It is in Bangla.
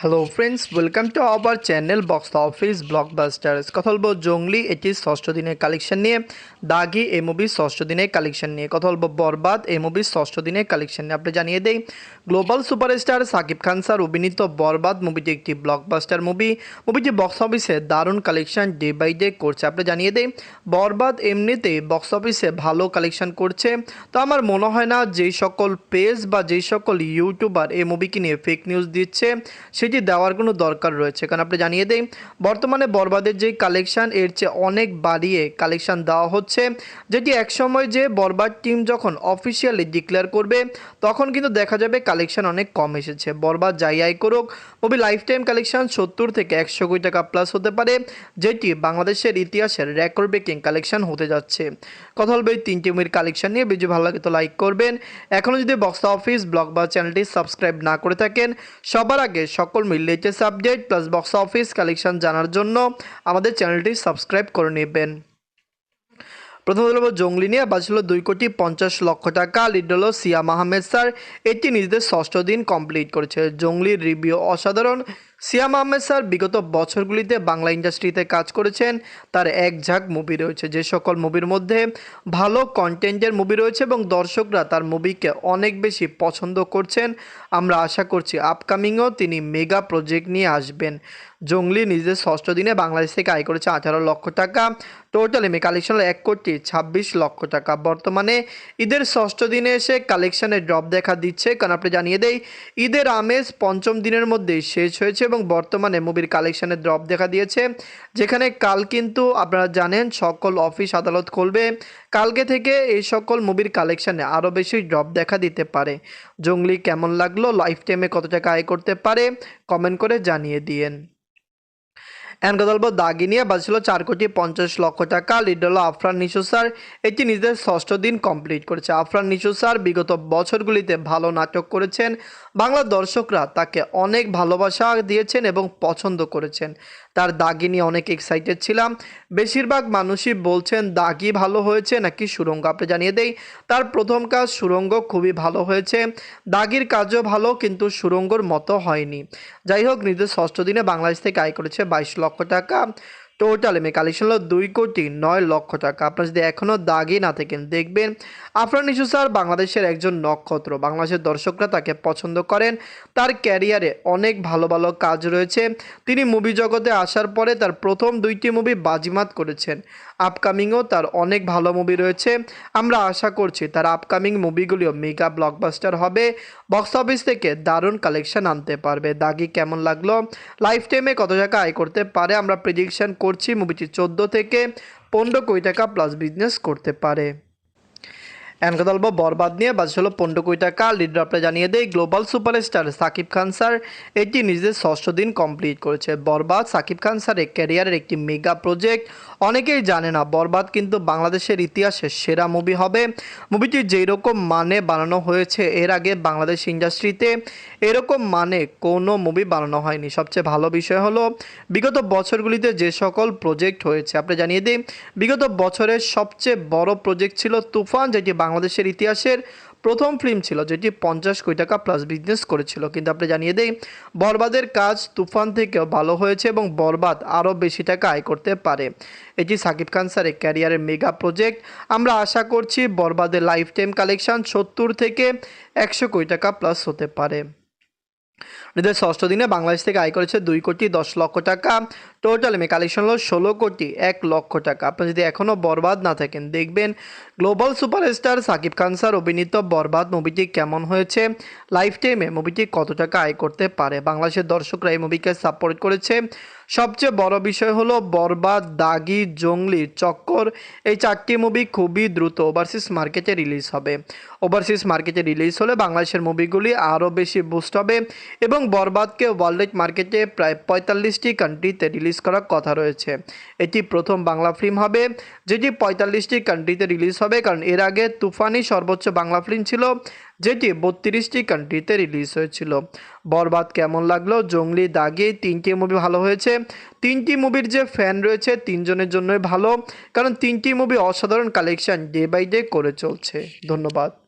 Hello friends welcome to our channel box office blockbusters কথা বলব জঙ্গলি এটি ষষ্ঠ দিনের কালেকশন নিয়ে। দাগি এই মুভির ষষ্ঠ দিনের কালেকশন নিয়ে। কথা বলব বরবাদ এই মুভির ষষ্ঠ দিনের কালেকশন নিয়ে। আপনি জানিয়ে দেই global superstar Shakib Khan sir অভিনীত বরবাদ মুভিটি একটি ব্লকবাস্টার মুভি মুভিটি বক্স অফিসে দারুণ কালেকশন ডে বাই ডে করছে। আপনি জানিয়ে দেই, বরবাদ এমনিতেই বক্স অফিসে ভালো কালেকশন করছে। তো আমার মনে হয় না যেই সকল পেজ বা যেই সকল ইউটিউবার এই মুভিকে নিয়ে ফেক নিউজ দিচ্ছে। সেটি দেওয়ার কোনো দরকার রয়েছে। কারণ আপনি জানিয়ে দেই, বর্তমানে বরবাদের যে কালেকশান এর চেয়ে অনেক বাড়িয়ে কালেকশান দেওয়া হচ্ছে। যেটি একসময় যে বরবাদ টিম যখন অফিসিয়ালি ডিক্লেয়ার করবে, তখন কিন্তু দেখা যাবে কালেকশান অনেক কম এসেছে। বরবাদ যাই আই করুক মুভি লাইফ টাইম কালেকশন সত্তর থেকে একশো কোটি টাকা প্লাস হতে পারে, যেটি বাংলাদেশের ইতিহাসের রেকর্ড ব্রেকিং কালেকশন হতে যাচ্ছে। কথা বলবে এই তিনটি মুভির কালেকশন নিয়ে। ভিডিও ভালো লাগে তো লাইক করবেন। এখনও যদি বক্স অফিস ব্লগ বা চ্যানেলটি সাবস্ক্রাইব না করে থাকেন, সবার আগে সকল মিল latest update plus box office collection জানার জন্য আমাদের চ্যানেলটি সাবস্ক্রাইব করে নেবেন। প্রথম হলো জঙ্গলি নিয়ে বাজছিল দুই কোটি পঞ্চাশ লক্ষ টাকা। লিড হলো সিয়াম আহমেদ স্যার। এটি নিজেদের ষষ্ঠ দিন কমপ্লিট করেছে। জঙ্গলির রিভিউ অসাধারণ। সিয়াম আহমেদ স্যার, বিগত বছরগুলিতে বাংলা ইন্ডাস্ট্রিতে কাজ করেছেন। তার এক ঝাঁক মুভি রয়েছে, যে সকল মুভির মধ্যে ভালো কন্টেন্টের মুভি রয়েছে এবং দর্শকরা তার মুভিকে অনেক বেশি পছন্দ করছেন। আমরা আশা করছি আপকামিংও তিনি মেগা প্রজেক্ট নিয়ে আসবেন। জঙ্গলি নিজের ষষ্ঠ দিনে বাংলাদেশ থেকে আয় করেছে আঠারো লক্ষ টাকা। টোটাল এমএ কালেকশন এক কোটি ছাব্বিশ লক্ষ টাকা। বর্তমানে ঈদের ষষ্ঠ দিনে এসে কালেকশানে ড্রপ দেখা দিচ্ছে। কারণ আপনি জানিয়ে দেই, ঈদের আমেজ পঞ্চম দিনের মধ্যেই শেষ হয়েছে এবং বর্তমানে মুভির কালেকশানে ড্রপ দেখা দিয়েছে, যেখানে কাল কিন্তু আপনারা জানেন সকল অফিস আদালত খুলবে। কালকে থেকে এই সকল মুভির কালেকশানে আরও বেশি ড্রপ দেখা দিতে পারে। জঙ্গলি কেমন লাগল? লাইফ টাইমে কত টাকা আয় করতে পারে? কমেন্ট করে জানিয়ে দিয়েন। বলব দাগি নিয়ে বাজছিল চার কোটি পঞ্চাশ লক্ষ টাকা। লিড হলো আফরান নিশু স্যার এটি নিজের ষষ্ঠ দিন কমপ্লিট করেছে। আফরান নিশু স্যার বিগত বছরগুলিতে ভালো নাটক করেছেন। বাংলা দর্শকরা তাকে অনেক ভালোবাসা দিয়েছেন এবং পছন্দ করেছেন। তার দাগি নিয়ে অনেক এক্সাইটেড ছিলাম। বেশিরভাগ মানুষই বলছেন, দাগি ভালো হয়েছে নাকি সুরঙ্গ? আপনি জানিয়ে দেই, তার প্রথম কাজ সুরঙ্গ খুবই ভালো হয়েছে। দাগির কাজও ভালো, কিন্তু সুরঙ্গর মতো হয়নি। যাই হোক, নিজের ষষ্ঠ দিনে বাংলাদেশ থেকে আয় করেছে বাইশ লক্ষ টাকা। টোটাল মে কালেকশন হলো দুই কোটি নয় লক্ষ টাকা। আপনার যদি এখনও দাগি না থাকেন, দেখবেন আফরান ইসু স্যার বাংলাদেশের একজন নক্ষত্র। বাংলাদেশের দর্শকরা তাকে পছন্দ করেন। তার ক্যারিয়ারে অনেক ভালো ভালো কাজ রয়েছে। তিনি মুভি জগতে আসার পরে তার প্রথম দুইটি মুভি বাজিমাত করেছেন। আপকামিংও তার অনেক ভালো মুভি রয়েছে। আমরা আশা করছি তার আপকামিং মুভিগুলিও মেগা ব্লকবাস্টার হবে। বক্স অফিস থেকে দারুণ কালেকশন আনতে পারবে। দাগি কেমন লাগল? লাইফ টাইমে কত টাকা আয় করতে পারে? আমরা প্রেডিকশন করছি মুভিটি চোদ্দ থেকে পনেরো কোটি টাকা প্লাস বিজনেস করতে পারে। এনকা দলব বরবাদ নিয়ে বাজে হলো পনেরো কোটি টাকা। লিডার আপনি জানিয়ে দেয় global superstar Shakib Khan sir, এটি নিজের ষষ্ঠ দিন কমপ্লিট করেছে। বরবাদ, সাকিব খান স্যারের ক্যারিয়ারের একটি মেগা প্রজেক্ট অনেকেই জানে না, বরবাদ কিন্তু বাংলাদেশের ইতিহাসে সেরা মুভি হবে। মুভিটি যেই রকম মানে বানানো হয়েছে, এর আগে বাংলাদেশ ইন্ডাস্ট্রিতে এরকম মানে কোনো মুভি বানানো হয়নি। সবচেয়ে ভালো বিষয় হলো, বিগত বছরগুলিতে যে সকল প্রজেক্ট হয়েছে, আপনি জানিয়ে দিই, বিগত বছরের সবচেয়ে বড় প্রজেক্ট ছিল তুফান, যেটি বাংলাদেশের ইতিহাসের প্রথম ফিল্ম ছিল, যেটি পঞ্চাশ কোটি টাকা প্লাস বিজনেস করেছিল। কিন্তু আপনি জানিয়ে দেই, বরবাদের কাজ তুফান থেকেও ভালো হয়েছে এবং বরবাদ আরও বেশি টাকা আয় করতে পারে। এটি সাকিব খান স্যারের ক্যারিয়ারের মেগা প্রজেক্ট আমরা আশা করছি বরবাদের লাইফ টাইম কালেকশন সত্তর থেকে একশো কোটি টাকা প্লাস হতে পারে। নিজের ষষ্ঠ দিনে বাংলাদেশ থেকে আয় করেছে দুই কোটি দশ লক্ষ টাকা। টোটাল মে কালেকশন হলো ষোলো কোটি এক লক্ষ টাকা। আপনি যদি এখনও বরবাদ না থাকেন, দেখবেন global superstar Shakib Khan sir অভিনীত বরবাদ মুভিটি কেমন হয়েছে লাইফ টাইমে মুভিটি কত টাকা আয় করতে পারে? বাংলাদেশের দর্শকরা এই মুভিকে সাপোর্ট করেছে। সবচেয়ে বড় বিষয় হলো বরবাদ, দাগি, জঙ্গলি, চক্কর। এই চারটি মুভি খুবই দ্রুত ওভারসিজ মার্কেটে রিলিজ হবে। ওভারসিজ মার্কেটে রিলিজ হলে বাংলাদেশের মুভিগুলি আরও বেশি বুস্ট হবে এবং বরবাদকে ওয়ার্ল্ড মার্কেটে প্রায় পঁয়তাল্লিশটি কান্ট্রিতে রিলিজ করার কথা রয়েছে। এটি প্রথম বাংলা ফিল্ম হবে, যেটি পঁয়তাল্লিশটি কান্ট্রিতে রিলিজ হবে কারণ এর আগে তুফানি সর্বোচ্চ বাংলা ফিল্ম ছিল যেটি বত্রিশটি কান্ট্রিতে রিলিজ হয়েছিল। বরবাদ কেমন লাগল? জঙ্গলি দাগে তিনটি মুভি ভালো হয়েছে। তিনটি মুভির যে ফ্যান রয়েছে, তিনজনের জন্যই ভালো। কারণ তিনটি মুভি অসাধারণ কালেকশন ডে বাই ডে করে চলছে। ধন্যবাদ।